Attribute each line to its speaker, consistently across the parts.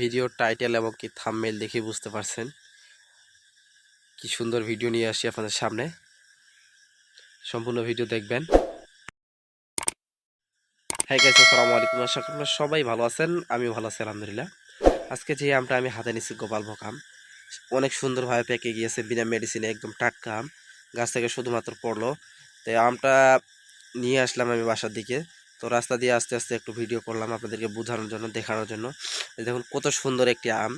Speaker 1: ভিডিওর টাইটেল এবং কি থাম্বনেল দেখে বুঝতে পারছেন। কি সুন্দর ভিডিও নিয়ে আসি আপনাদের সামনে। সম্পূর্ণ ভিডিও দেখবেন। হ্যাঁ গাইস আসসালামু আলাইকুম। আশা করি আপনারা সবাই ভালো আছেন। আমিও ভালো আছি, আলহামদুলিল্লাহ। আজকে যে আমটা আমি হাতে নিচ্ছি গোপাল ভোগ আম, অনেক সুন্দরভাবে পেকে গিয়েছে, বিনা মেডিসিনে একদম টাটকা আম। গাছ থেকে শুধুমাত্র পড়ল। তো আমটা নিয়ে আসলাম আমি বাসার দিকে। তো রাস্তা দিয়ে আস্তে আস্তে একটু ভিডিও করলাম আপনাদেরকে বোঝানোর জন্য, দেখানোর জন্য। দেখুন কত সুন্দর একটি আম,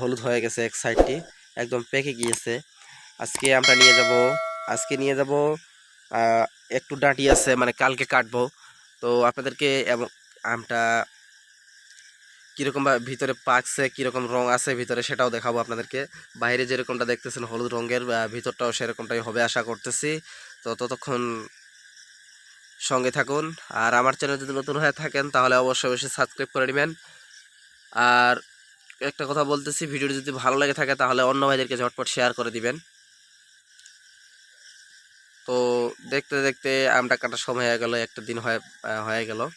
Speaker 1: হলুদ হয়ে গেছে এক সাইডটি একদম পেকে গিয়েছে। আজকে আমরা নিয়ে যাব, আজকে নিয়ে যাব একটু ডাঁটি আছে মানে কালকে কাটবো। তো আপনাদেরকে এবং, আমটা কীরকম ভিতরে পাকছে, কীরকম রং আছে ভিতরে সেটাও দেখাবো আপনাদেরকে। বাইরে যেরকমটা দেখতেছেন হলুদ রঙের ভিতরটাও সেরকমটাই হবে আশা করতেছি। তো ততক্ষণ সঙ্গে থাকুন। আর আমার চ্যানেল যদি নতুন হয়ে থাকেন, তাহলে অবশ্যই অবশ্যই সাবস্ক্রাইব করে নেবেন। আর একটা কথা বলতেছি, ভিডিওটি যদি ভালো লাগে থাকে, তাহলে অন্য ভাইদেরকে ঝটপট শেয়ার করে দিবেন। তো দেখতে দেখতে আমটা কাটার সময় হয়ে গেল, একটা দিন হয়ে হয়ে গেল।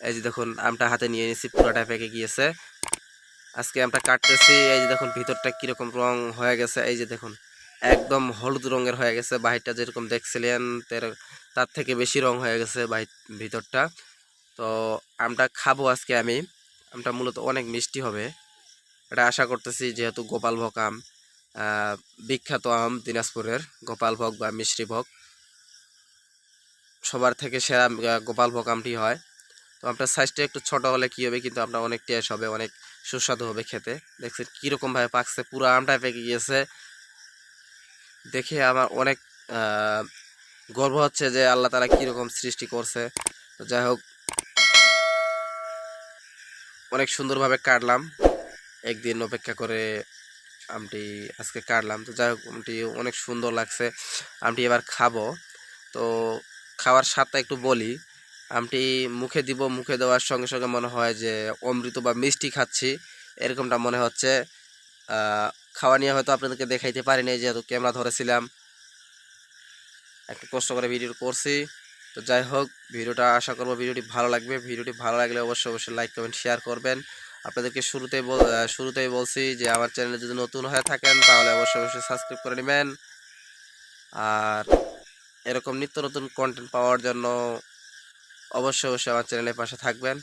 Speaker 1: এই যে দেখুন, আমটা হাতে নিয়ে নিয়েছি, পুরোটা পেকে গিয়েছে। আজকে আমটা কাটতেছি, এই যে দেখুন, ভিতরটা কীরকম রং হয়ে গেছে। এই যে দেখুন, একদম হলুদ রঙের হয়ে গেছে। বাহিরটা যেরকম দেখছিলেন, তের- তার থেকে বেশি রং হয়ে গেছে ভিতরটা। তো আমটা খাব আজকে আমি। আমটা মূলত অনেক মিষ্টি হবে। এটা আশা করতেছি যেহেতু গোপালভোগ আম বিখ্যাত আম দিনাজপুরের গোপাল ভোগ বা মিশ্রিভোগ সবার থেকে সেরা গোপাল গোপালভোগ আমটি হয়। তো আপনার সাইজটা একটু ছোট হলে কী হবে কিন্তু আপনার অনেক টেস্ট হবে, অনেক সুস্বাদু হবে খেতে। দেখছেন কীরকমভাবে পাকছে, পুরো আমটা পেকে গিয়েছে। দেখে আমার অনেক গর্ব হচ্ছে যে আল্লাহ তারা কীরকম সৃষ্টি করছে। তো যাই হোক, অনেক সুন্দরভাবে কাটলাম। একদিন অপেক্ষা করে আমটি আজকে কাটলাম। তো যাই হোক, আমটি অনেক সুন্দর লাগছে। আমটি এবার খাব। তো খাওয়ার স্বাদটা একটু বলি। আমটি মুখে দিব, মুখে দেওয়ার সঙ্গে সঙ্গে মনে হয় যে অমৃত বা মিষ্টি খাচ্ছি। এরকমটা মনে হচ্ছে। খাওয়া নিয়ে হয়তো আপনাদেরকে দেখাইতে পারিনি, যেহেতু ক্যামেরা ধরেছিলাম। একটু কষ্ট করে ভিডিও করছি। তো যাই হোক, ভিডিওটা আশা করব ভিডিওটি ভালো লাগবে। ভিডিওটি ভালো লাগলে অবশ্যই অবশ্যই লাইক কমেন্ট শেয়ার করবেন। আপনাদেরকে শুরুতেই শুরুতেই বলছি যে, আমার চ্যানেলে যদি নতুন হয়ে থাকেন, তাহলে অবশ্যই অবশ্যই সাবস্ক্রাইব করে নেবেন। আর এরকম নিত্য নতুন কন্টেন্ট পাওয়ার জন্য অবশ্যই অবশ্যই আমার চ্যানেলের পাশে থাকবেন।